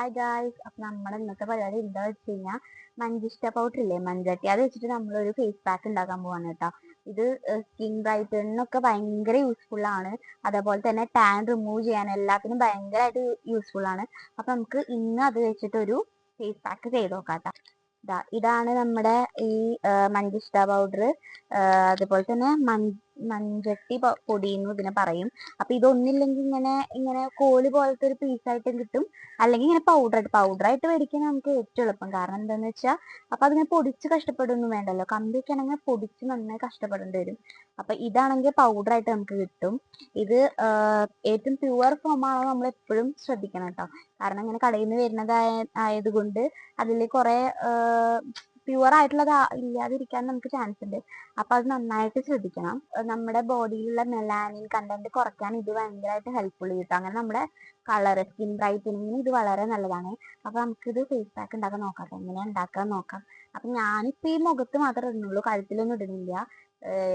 Hi guys അപ്പൊ നമ്മുടെ ഇന്നത്തെ പരിപാടി എന്താ വെച്ച് കഴിഞ്ഞാൽ മഞ്ചിഷ്ട പൗഡർ ഇല്ലേ? മഞ്ചട്ടി അത് വെച്ചിട്ട് നമ്മളൊരു ഫേസ് പാക്ക് ഉണ്ടാക്കാൻ പോവാണ് കേട്ടോ. ഇത് സ്കിൻ ബ്രൈറ്റനിനൊക്കെ ഭയങ്കര യൂസ്ഫുൾ ആണ്. അതേപോലെ തന്നെ ടാൻ റിമൂവ് ചെയ്യാൻ എല്ലാത്തിനും ഭയങ്കരമായിട്ട് യൂസ്ഫുൾ ആണ്. അപ്പൊ നമുക്ക് ഇന്ന് അത് വെച്ചിട്ടൊരു ഫേസ് പാക്ക് ചെയ്ത് നോക്കാം ഇതാണ് നമ്മുടെ ഈ മഞ്ചിഷ്ട പൗഡർ അതുപോലെ തന്നെ മഞ്ച് മഞ്ചട്ടി പ- പൊടി എന്ന് ഇതിനെ പറയും. അപ്പൊ ഇതൊന്നില്ലെങ്കിൽ ഇങ്ങനെ ഇങ്ങനെ കോൽ പോലത്തെ ഒരു പീസായിട്ടും കിട്ടും. അല്ലെങ്കിൽ ഇങ്ങനെ പൗഡർ ആയിട്ട് മേടിക്കാൻ നമുക്ക് ഏറ്റവും എളുപ്പം. കാരണം എന്താന്ന് വെച്ചാൽ അപ്പൊ അതിങ്ങനെ പൊടിച്ച് കഷ്ടപ്പെടുന്നു വേണ്ടല്ലോ. കമ്പിയൊക്കെ ആണെങ്കിൽ പൊടിച്ച് നന്നായി കഷ്ടപ്പെടേണ്ടി വരും. അപ്പൊ ഇതാണെങ്കിൽ പൗഡർ ആയിട്ട് നമുക്ക് കിട്ടും. ഇത് ഏറ്റവും പ്യുവർ ഫോം ആണോ നമ്മൾ എപ്പോഴും ശ്രദ്ധിക്കണം കേട്ടോ കാരണം ഇങ്ങനെ കടയിൽ നിന്ന് വരുന്നതായ ആയതുകൊണ്ട് അതിൽ കുറെ പ്യുവർ ആയിട്ടുള്ളത് ഇല്ലാതിരിക്കാൻ നമുക്ക് ചാൻസ് ഉണ്ട്. അപ്പൊ അത് നന്നായിട്ട് ശ്രദ്ധിക്കണം. നമ്മുടെ ബോഡിയിലുള്ള മെലാനിൻ കണ്ടന്റ് കുറയ്ക്കാൻ ഇത് ഭയങ്കരമായിട്ട് ഹെൽപ്ഫുൾ ചെയ്യും അങ്ങനെ നമ്മുടെ കളർ സ്കിൻ ബ്രൈറ്റനിങ്ങിന് ഇത് വളരെ നല്ലതാണ്. അപ്പൊ ഇത് ഫേസ് പാക്ക് ഉണ്ടാക്കാൻ നോക്കാം എങ്ങനെയാ ഉണ്ടാക്കാൻ നോക്കാം. അപ്പൊ ഞാനിപ്പോ ഈ മുഖത്ത് മാത്രമേ ഇടുന്നുള്ളൂ. കഴുത്തിലൊന്നും ഇടുന്നില്ല.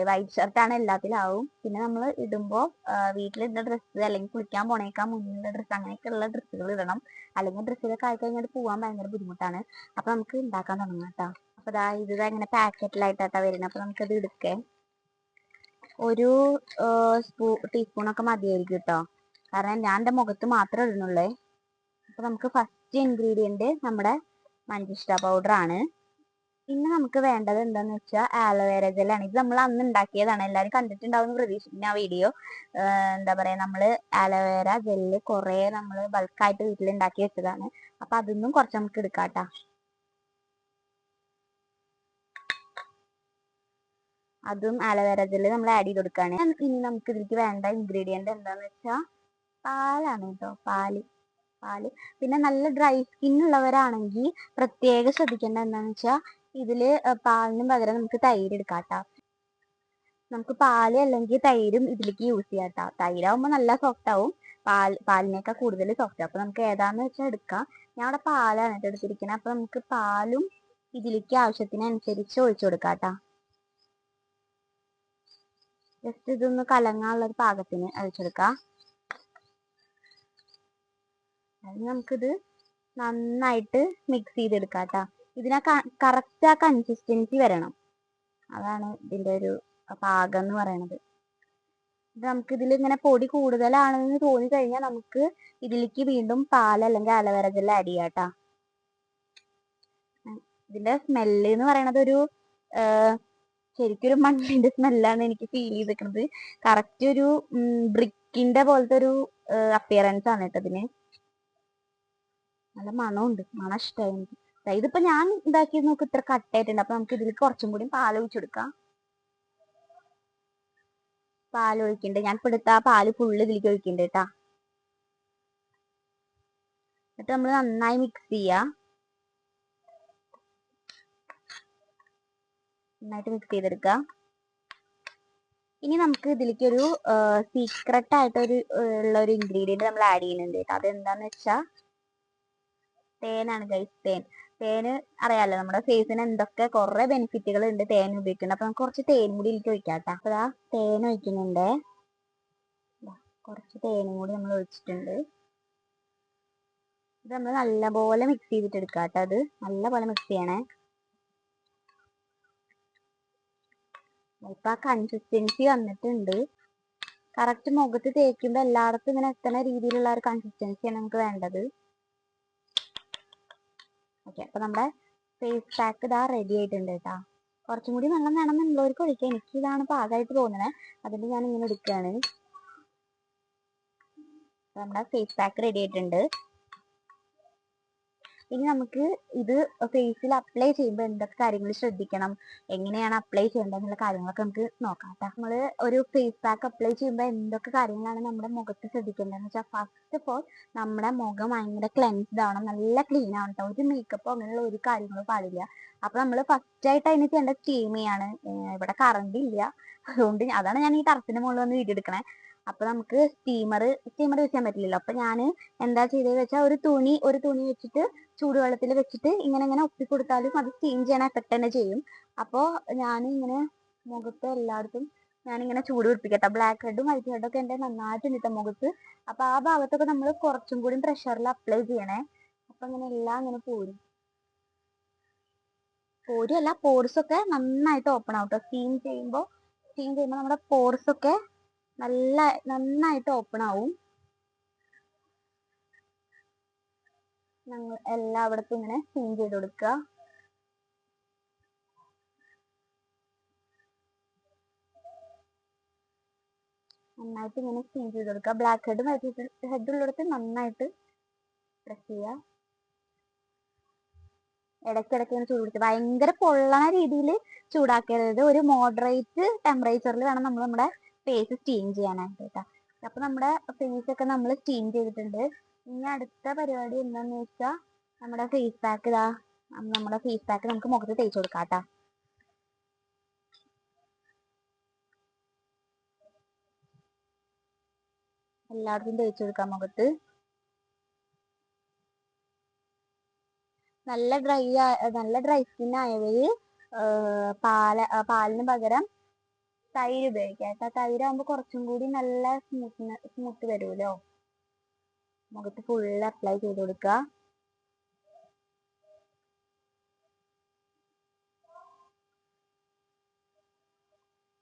വൈറ്റ് ഷർട്ടാണ് എല്ലാത്തിലും ആവും പിന്നെ നമ്മൾ ഇടുമ്പോൾ വീട്ടിലിടുന്ന ഡ്രസ്സ് അല്ലെങ്കിൽ കുളിക്കാൻ പോണേക്കാൻ മുന്നിലുള്ള ഡ്രസ്സ് അങ്ങനെയൊക്കെയുള്ള ഡ്രസ്സുകൾ ഇടണം. അല്ലെങ്കിൽ ഡ്രസ്സിലൊക്കെ ആയി കഴിഞ്ഞാൽ പോകാൻ ഭയങ്കര ബുദ്ധിമുട്ടാണ്. അപ്പൊ നമുക്ക് ഉണ്ടാക്കാൻ തുടങ്ങാം കേട്ടോ അപ്പൊ ഇതാ ഇത് ഇങ്ങനെ പാക്കറ്റിലായിട്ടാട്ടാ വരുന്നത്. അപ്പൊ നമുക്കത് എടുക്കേ. ഒരു സ്പൂ ടീസ്പൂണൊക്കെ മതിയായിരിക്കും കേട്ടോ കാരണം ഞാൻ എന്റെ മുഖത്ത് മാത്രമേ ഇടുന്നുള്ളേ. അപ്പൊ നമുക്ക് ഫസ്റ്റ് ഇൻഗ്രീഡിയന്റ് നമ്മുടെ മഞ്ചിഷ്ട പൗഡർ ആണ്. പിന്നെ നമുക്ക് വേണ്ടത് എന്താന്ന് വെച്ചാൽ ആലോവേര ജെല്ലാണ് ഇത് നമ്മൾ അന്ന് ഉണ്ടാക്കിയതാണ്. എല്ലാവരും കണ്ടിട്ടുണ്ടാവും എന്ന് പ്രതീക്ഷിക്കുന്ന ആ വീഡിയോ എന്താ പറയാ നമ്മൾ ആലോവേര ജെല്ല് കുറെ നമ്മൾ ബൾക്കായിട്ട് വീട്ടിൽ ഉണ്ടാക്കി വെച്ചതാണ്. അപ്പൊ അതൊന്നും കുറച്ച് നമുക്ക് എടുക്കാട്ടാ. അതും ആലോവേര ജെല്ല് നമ്മൾ ആഡ് ചെയ്ത് കൊടുക്കാണ്. ഇനി നമുക്ക് ഇതിലേക്ക് വേണ്ട ഇൻഗ്രീഡിയന്റ് എന്താന്ന് വെച്ചാൽ പാലാണ് കേട്ടോ പാൽ. പാൽ. പിന്നെ നല്ല ഡ്രൈ സ്കിൻ ഉള്ളവരാണെങ്കിൽ പ്രത്യേകം ശ്രദ്ധിക്കേണ്ട എന്താന്ന് വെച്ചാൽ ഇതിൽ പാലിന് പകരം നമുക്ക് തൈര് എടുക്കാം കേട്ടോ നമുക്ക് പാൽ അല്ലെങ്കിൽ തൈരും ഇതിലേക്ക് യൂസ് ചെയ്യാം കേട്ടോ തൈരാകുമ്പോൾ നല്ല സോഫ്റ്റ് ആവും. പാൽ പാലിനേക്കാൾ കൂടുതൽ സോഫ്റ്റ് അപ്പൊ നമുക്ക് ഏതാന്ന് വെച്ചാൽ എടുക്കാം. ഞാൻ അവിടെ പാലാണ് എടുത്തിരിക്കുന്നത് അപ്പൊ നമുക്ക് പാലും ഇതിലേക്ക് ആവശ്യത്തിനനുസരിച്ച് ഒഴിച്ചു കൊടുക്കാം കേട്ടോ ജസ്റ്റ് ഇതൊന്ന് കലങ്ങാനുള്ള ഒരു പാകത്തിന് ഒഴിച്ചെടുക്കാം അത് നമുക്കിത് നന്നായിട്ട് മിക്സ് ചെയ്തെടുക്കാം കേട്ടോ ഇതിനെ കറക്റ്റ് ആ കൺസിസ്റ്റൻസി വരണം. അതാണ് ഇതിന്റെ ഒരു പാകം എന്ന് പറയണത്. നമുക്ക് ഇതിൽ ഇങ്ങനെ പൊടി കൂടുതലാണെന്ന് തോന്നി കഴിഞ്ഞാൽ നമുക്ക് ഇതിലേക്ക് വീണ്ടും പാൽ അല്ലെങ്കിൽ അലവേര ജെല്ല് ആഡ് ചെയ്യാം ഇതിന്റെ സ്മെല്ല് എന്ന് പറയണത് ഒരു ശരിക്കും ഒരു മണ്ണിന്റെ സ്മെല്ലാണ് എനിക്ക് ഫീൽ ചെയ്തിരിക്കുന്നത് കറക്റ്റ് ഒരു ബ്രിക്കിന്റെ പോലത്തെ ഒരു അപ്പിയറൻസ് ആണ് കേട്ടോ ഇതിന്. നല്ല മണമുണ്ട് മണം ഇഷ്ടമായി എനിക്ക്. ഇതിപ്പോ ഞാൻ ഇതാക്കിയത് നോക്ക് ഇത്ര കട്ടായിട്ടുണ്ട് അപ്പൊ നമുക്ക് ഇതിൽ കുറച്ചും കൂടി പാൽ ഒഴിച്ചെടുക്കാം പാൽ ഒഴിക്കണ്ട്. ഞാൻ ഇപ്പൊ എടുത്താ പാൽ ഫുള്ള് ഇതിലേക്ക് ഒഴിക്കണ്ട കേട്ടാ. എന്നിട്ട് നമ്മൾ നന്നായി മിക്സ് ചെയ്യാ. നന്നായിട്ട് മിക്സ് ചെയ്തെടുക്ക. ഇനി നമുക്ക് ഇതിലേക്ക് ഒരു സീക്രട്ട് ആയിട്ട് ഒരു ഉള്ള ഒരു ഇൻഗ്രീഡിയന്റ് നമ്മൾ ആഡ് ചെയ്യുന്നുണ്ട് കേട്ടോ. അതെന്താന്ന് വെച്ചാ തേനാണ് ഗൈസ് തേൻ. തേന് അറിയാലോ നമ്മുടെ ഫേസിന് എന്തൊക്കെ കുറെ ബെനിഫിറ്റുകൾ ഉണ്ട് തേൻ ഉപയോഗിക്കുന്നത് അപ്പൊ നമുക്ക് കുറച്ച് തേൻ കൂടി എനിക്ക് ഒഴിക്കാം കേട്ടോ അപ്പൊ ഇതാ തേൻ ഒഴിക്കുന്നുണ്ട്. കുറച്ച് തേനും കൂടി നമ്മൾ ഒഴിച്ചിട്ടുണ്ട്. ഇത് നമ്മൾ നല്ലപോലെ മിക്സ് ചെയ്തിട്ട് എടുക്കാം കേട്ടോ അത് നല്ലപോലെ മിക്സ് ചെയ്യണേ. ഇപ്പൊ ആ കൺസിസ്റ്റൻസി വന്നിട്ടുണ്ട്. കറക്റ്റ് മുഖത്ത് തേക്കുമ്പോ എല്ലായിടത്തും ഇങ്ങനെ എത്തുന്ന രീതിയിലുള്ള ഒരു കൺസിസ്റ്റൻസിയാണ് നമുക്ക് വേണ്ടത്. ഓക്കെ അപ്പൊ നമ്മുടെ ഫേസ് പാക്ക് ഇതാ റെഡി ആയിട്ടുണ്ട് കേട്ടോ കുറച്ചും കൂടി വെള്ളം വേണമെന്നുള്ളവർക്ക് ഒഴിക്കാം. എനിക്ക് ഇതാണ് പാകമായിട്ട് തോന്നണേ. അതുകൊണ്ട് ഞാൻ ഇങ്ങനെ എടുക്കുകയാണ്. നമ്മുടെ ഫേസ് പാക്ക് റെഡി ആയിട്ടുണ്ട്. ഇനി നമുക്ക് ഇത് ഫേസിൽ അപ്ലൈ ചെയ്യുമ്പോൾ എന്തൊക്കെ കാര്യങ്ങൾ ശ്രദ്ധിക്കണം? എങ്ങനെയാണ് അപ്ലൈ ചെയ്യേണ്ടത് എന്നുള്ള കാര്യങ്ങളൊക്കെ നമുക്ക് നോക്കാം കേട്ടോ നമ്മൾ ഒരു ഫേസ് പാക്ക് അപ്ലൈ ചെയ്യുമ്പോൾ എന്തൊക്കെ കാര്യങ്ങളാണ് നമ്മുടെ മുഖത്ത് ശ്രദ്ധിക്കേണ്ടതെന്ന് വെച്ചാൽ ഫസ്റ്റ് ഓഫ് ഓൾ നമ്മുടെ മുഖം ഭയങ്കര ക്ലെൻസ്ഡ് ആവണം നല്ല ക്ലീൻ ആവണം കേട്ടോ ഒരു മേക്കപ്പോ അങ്ങനെയുള്ള ഒരു കാര്യങ്ങളും പാടില്ല. അപ്പൊ നമ്മൾ ഫസ്റ്റ് ആയിട്ട് അതിന് ചെയ്യേണ്ട സ്റ്റീമിയാണ് ഇവിടെ കറണ്ട് ഇല്ല. അതുകൊണ്ട് അതാണ് ഞാൻ ഈ ടറസിന്റെ മുകളിൽ വന്ന് വീഡിയോ എടുക്കണേ. അപ്പൊ നമുക്ക് സ്റ്റീമർ സ്റ്റീമർ യൂസ് ചെയ്യാൻ പറ്റില്ലല്ലോ. അപ്പൊ ഞാൻ എന്താ ചെയ്തതെന്ന് വെച്ചാൽ ഒരു തുണി ഒരു തുണി വെച്ചിട്ട് ചൂടുവെള്ളത്തിൽ വെച്ചിട്ട് ഇങ്ങനെ ഇങ്ങനെ ഒപ്പി കൊടുത്താലും അത് സ്റ്റീം ചെയ്യണ തന്നെ ചെയ്യും. അപ്പോ ഞാൻ ഇങ്ങനെ മുഖത്ത് എല്ലായിടത്തും ഞാനിങ്ങനെ ചൂട് പിടിപ്പിക്കട്ടെ. ബ്ലാക്ക് ഹെഡും വൈറ്റ് ഹെഡും ഒക്കെ എന്റെ നന്നായിട്ട് ഉണ്ട് മുഖത്ത്. അപ്പൊ ആ ഭാഗത്തൊക്കെ നമ്മൾ കുറച്ചും കൂടി പ്രഷറിൽ അപ്ലൈ ചെയ്യണേ. അപ്പൊ ഇങ്ങനെ എല്ലാം അങ്ങനെ പോരും. പോരുമല്ല പോർസ് ഒക്കെ നന്നായിട്ട് ഓപ്പൺ ആവും കേട്ടോ സ്റ്റീം ചെയ്യുമ്പോൾ സ്റ്റീം ചെയ്യുമ്പോൾ നമ്മുടെ പോർസ് ഒക്കെ നല്ല നന്നായിട്ട് ഓപ്പൺ ആവും. ഞങ്ങൾ എല്ലായിടത്തും ഇങ്ങനെ ക്ലീൻ ചെയ്ത് കൊടുക്കുക. നന്നായിട്ട് ഇങ്ങനെ ക്ലീൻ ചെയ്ത് കൊടുക്കുക. ബ്ലാക്ക് ഹെഡ് ഹെഡ് ഉള്ളിടത്ത് നന്നായിട്ട് പ്രസ് ചെയ്യുക. ഇടയ്ക്കിടയ്ക്ക് ഇങ്ങനെ ചൂട് പിടിച്ച് ഭയങ്കര പൊള്ളണ രീതിയിൽ ചൂടാക്കരുത്. ഒരു മോഡറേറ്റ് ടെമ്പറേച്ചറിൽ വേണം നമ്മൾ നമ്മുടെ ഫേസ് സ്റ്റീം ചെയ്യാനായിട്ട്. കേട്ടോ അപ്പൊ നമ്മുടെ ഫേസ് ഒക്കെ നമ്മൾ സ്റ്റീം ചെയ്തിട്ടുണ്ട്. ഇനി അടുത്ത പരിപാടി എന്താന്ന് വെച്ചാൽ നമ്മുടെ ഫേസ് പാക്ക് ഇതാ. നമ്മുടെ ഫേസ് പാക്ക് നമുക്ക് മുഖത്ത് തേച്ച് കൊടുക്കാം കേട്ടോ എല്ലായിടത്തും തേച്ച് കൊടുക്കാം മുഖത്ത്. നല്ല ഡ്രൈ നല്ല ഡ്രൈ സ്കിൻ ആയവര് പാല പാലിന് പകരം തൈര് ഉപയോഗിക്കാം കേട്ടോ തൈര് ആകുമ്പോൾ കുറച്ചും കൂടി നല്ല സ്മൂത്ത് സ്മൂത്ത് വരുമല്ലോ മുഖത്ത് ഫുള്ള് അപ്ലൈ ചെയ്ത് കൊടുക്കുക.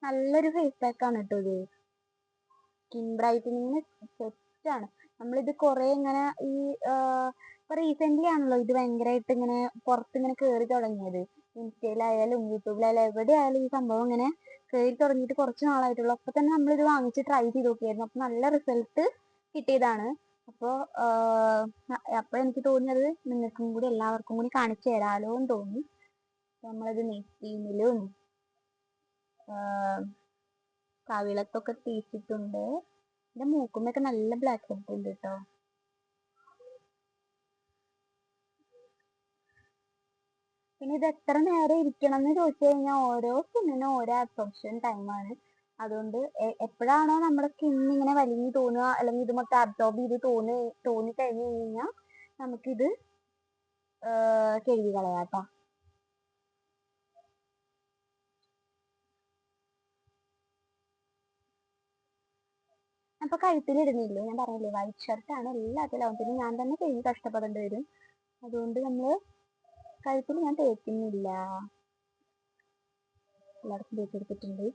നല്ലൊരു ഫേസ് പാക്ക് ആണ് കേട്ടോ ഇത്. സ്കിൻ ബ്രൈറ്റനിങ്ങിന് സെറ്റാണ് നമ്മളിത് കുറേ ഇങ്ങനെ ഈ ഇപ്പൊ റീസെന്റ് ആണല്ലോ ഇത് ഭയങ്കരമായിട്ട് ഇങ്ങനെ പുറത്ത് ഇങ്ങനെ കേറി തുടങ്ങിയത്. ഇൻസ്റ്റയിലായാലും യൂട്യൂബിലായാലും എവിടെയായാലും ഈ സംഭവം ഇങ്ങനെ കയറി തുടങ്ങിയിട്ട് കുറച്ച് നാളായിട്ടുള്ളൂ. അപ്പൊ തന്നെ നമ്മൾ ഇത് വാങ്ങിച്ച് ട്രൈ ചെയ്ത് നോക്കിയായിരുന്നു. അപ്പൊ നല്ല റിസൾട്ട് കിട്ടിയതാണ്. അപ്പോൾ അപ്പോൾ എനിക്ക് തോന്നിയത് നിങ്ങൾക്കും കൂടി എല്ലാവർക്കും കൂടി കാണിച്ചു തരാലോ എന്ന് തോന്നി. നമ്മളിത് നെറ്റീമിലും കവിളത്തൊക്കെ തേച്ചിട്ടുണ്ട്. എന്റെ മൂക്കുമ്മയൊക്കെ നല്ല ബ്ലാക്ക് ഹെഡ് ഉണ്ട് കേട്ടോ പിന്നെ ഇത് എത്ര നേരം ഇരിക്കണം എന്ന് ചോദിച്ചു കഴിഞ്ഞാൽ ഓരോ സ്കിന്നിനും ഓരോ അബ്സോർപ്ഷൻ ടൈമാണ് അതുകൊണ്ട് എപ്പോഴാണോ നമ്മുടെ സ്കിൻ ഇങ്ങനെ വലിഞ്ഞു തോന്നുക അല്ലെങ്കിൽ ഇത് മൊത്തം അബ്സോർബ് ചെയ്ത് തോന്നി തോന്നി കഴിഞ്ഞു കഴിഞ്ഞാൽ നമുക്കിത് കഴുകി കളയാട്ടോ അപ്പൊ കഴുത്തിലിടുന്നില്ലേ ഞാൻ പറഞ്ഞില്ലേ വൈറ്റ് ഷർട്ട് ആണ് എല്ലാത്തിലും. പിന്നെ ഞാൻ തന്നെ കഴുകി കഷ്ടപ്പെടേണ്ടി വരും. അതുകൊണ്ട് നമ്മൾ കഴുത്തിൽ ഞാൻ തേക്കുന്നില്ല. എല്ലാവർക്കും തേച്ചെടുത്തിട്ടുണ്ട്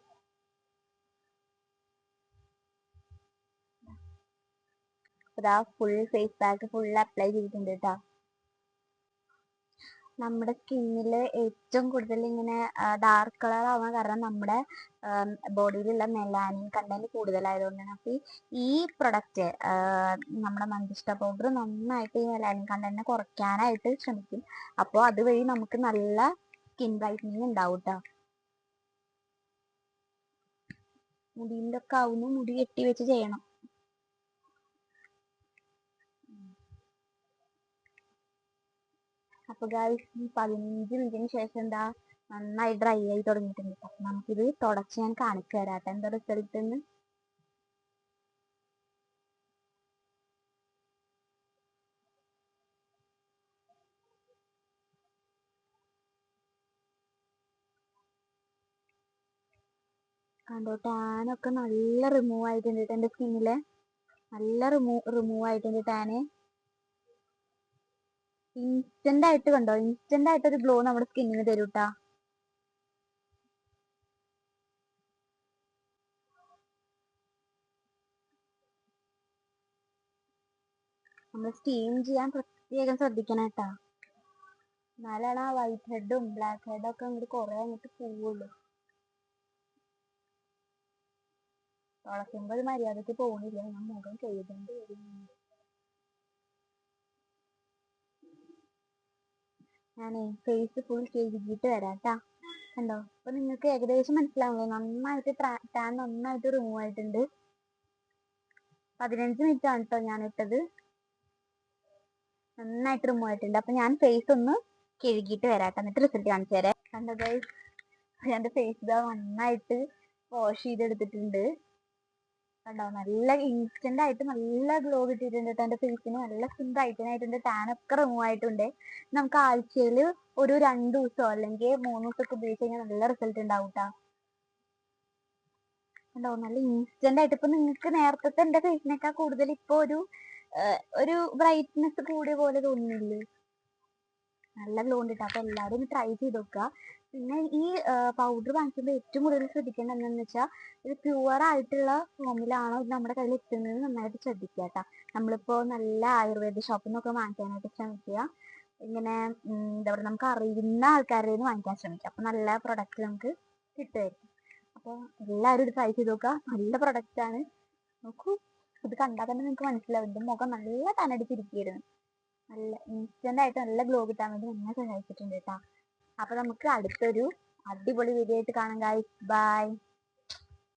അതാ full face pack full apply ചെയ്തിട്ടുണ്ട് കേട്ടോ നമ്മുടെ സ്കിന്നിൽ ഏറ്റവും കൂടുതൽ ഇങ്ങനെ ഡാർക്ക് കളർ ആവാൻ കാരണം നമ്മുടെ ബോഡിയിലുള്ള മെലാനിൻ കണ്ടന്റ് കൂടുതലായതുകൊണ്ടാണ്. അപ്പോൾ ഈ പ്രൊഡക്റ്റ് നമ്മുടെ മഞ്ചിഷ്ട പൗഡർ നന്നായിട്ട് ഈ മെലാനിൻ കണ്ടന്റിനെ കുറയ്ക്കാനായിട്ട് ശ്രമിക്കും. അപ്പോൾ അതുവഴി നമുക്ക് നല്ല സ്കിൻ ബ്രൈറ്റനിങ് ഉണ്ടാവും കേട്ടോ മുടീന്റെ ഒക്കെ ആവുന്നു. മുടി കെട്ടി വെച്ച് ചെയ്യണം. അപ്പൊ ഗായ്സ് പതിനഞ്ച് മിനിറ്റിന് ശേഷം എന്താ നന്നായി ഡ്രൈ ആയി തുടങ്ങിയിട്ടുണ്ട്. അപ്പൊ നമുക്കിത് തുടച്ച് ഞാൻ കാണിച്ചു തരാട്ടെ. എന്താ റിസൾട്ട് എന്ന്? കണ്ടോ ടാനൊക്കെ നല്ല റിമൂവ് ആയിട്ടുണ്ട് എന്റെ സ്കിന്നിൽ നല്ല റിമൂവ് റിമൂവ് ആയിട്ടുണ്ട് ടാന്. ഇൻസ്റ്റന്റ് ആയിട്ട് കണ്ടോ? ഇൻസ്റ്റന്റ് ആയിട്ട് ഒരു ഗ്ലോ നമ്മുടെ സ്കിന്നിന് തരും കേട്ടാ നമ്മൾ സ്റ്റീം ചെയ്യാൻ പ്രത്യേകം ശ്രദ്ധിക്കണം കേട്ടാ. എന്നാലാണ് ആ വൈറ്റ് ഹെഡും ബ്ലാക്ക് ഹെഡും ഒക്കെ അങ്ങോട്ട് കുറെ അങ്ങോട്ട് പോവുള്ളൂ. തുളയ്ക്കുമ്പോൾ മര്യാദയ്ക്ക് പോണില്ല. ഞാൻ മുഖം കഴുകേണ്ടി വരും. ഞാനേ ഫേസ് ഫുൾ കഴുകിയിട്ട് വരാം കേട്ടാ കണ്ടോ? അപ്പൊ നിങ്ങൾക്ക് ഏകദേശം മനസ്സിലാവില്ലേ നന്നായിട്ട് ടാൻ നന്നായിട്ട് റിമൂവ് ആയിട്ടുണ്ട്. പതിനഞ്ച് മിനിറ്റ് ആണ് കേട്ടോ ഞാൻ ഇട്ടത് നന്നായിട്ട് റിമൂവ് ആയിട്ടുണ്ട്. അപ്പൊ ഞാൻ ഫേസ് ഒന്ന് കഴുകിയിട്ട് വരാം എന്നിട്ട് റിസൾട്ട് കാണിച്ചു തരാം. കണ്ടോ ഗൈസ് എന്റെ ഫേസ് ഇതാ നന്നായിട്ട് വാഷ് ചെയ്തെടുത്തിട്ടുണ്ട്. കണ്ടോ? നല്ല ഇൻസ്റ്റന്റ് ആയിട്ട് നല്ല ഗ്ലോ കിട്ടിയിട്ടുണ്ട് കേട്ടോ എന്റെ ഫേസിന് നല്ല സ്കിൻ ബ്രൈറ്റൻ ആയിട്ടുണ്ട് ടാൻ ഒക്കെ റിമൂവ് ആയിട്ടുണ്ട്. നമുക്ക് ആഴ്ചയിൽ ഒരു രണ്ട് ദിവസമോ അല്ലെങ്കിൽ മൂന്ന് ദിവസമൊക്കെ ഉപയോഗിച്ച് കഴിഞ്ഞാൽ നല്ല റിസൾട്ട് ഉണ്ടാവും കേട്ടോ കണ്ടോ? നല്ല ഇൻസ്റ്റന്റ് ആയിട്ട്. ഇപ്പൊ നിങ്ങൾക്ക് നേരത്തെ എന്റെ ഫേസിനേക്കാൾ കൂടുതൽ ഇപ്പൊ ഒരു ഒരു ബ്രൈറ്റ്നെസ് കൂടിയ പോലെ തോന്നുന്നില്ലേ? നല്ല ഗ്ലോ ഉണ്ട് കേട്ടോ അപ്പൊ എല്ലാവരും ഒന്ന് ട്രൈ ചെയ്ത് നോക്കുക. പിന്നെ ഈ പൗഡർ വാങ്ങിക്കുമ്പോൾ ഏറ്റവും കൂടുതൽ ശ്രദ്ധിക്കേണ്ടത് എന്താണെന്ന് വെച്ചാൽ ഇത് പ്യുവർ ആയിട്ടുള്ള ഫോമിലാണോ ഇത് നമ്മുടെ കയ്യിൽ എത്തുന്നത് നന്നായിട്ട് ശ്രദ്ധിക്കുക കേട്ടോ. നമ്മളിപ്പോ നല്ല ആയുർവേദ ഷോപ്പിൽ നിന്നൊക്കെ വാങ്ങിക്കാനായിട്ട് ശ്രമിക്കുക. ഇങ്ങനെ എന്താ പറയുക നമുക്ക് അറിയുന്ന ആൾക്കാരുടെ നിന്ന് വാങ്ങിക്കാൻ ശ്രമിക്കുക. അപ്പൊ നല്ല പ്രൊഡക്റ്റ് നമുക്ക് കിട്ടുമായിരിക്കും. അപ്പോൾ എല്ലാവരും ഇത് ട്രൈ ചെയ്ത് നോക്കുക. നല്ല പ്രൊഡക്റ്റ് ആണ്. നോക്കൂ. ഇത് കണ്ടാൽ തന്നെ നിങ്ങൾക്ക് മനസ്സിലാവും. എന്റെ മുഖം നല്ല തനടിച്ചിരിക്കുകയായിരുന്നു നല്ല ഇൻസ്റ്റന്റ് ആയിട്ട് നല്ല ഗ്ലോ കിട്ടാൻ വേണ്ടി എന്നെ സഹായിച്ചിട്ടുണ്ട് കേട്ടോ അപ്പൊ നമുക്ക് അടുത്തൊരു അടിപൊളി വീഡിയോ ആയിട്ട് കാണാം ഗായ്സ് ബൈ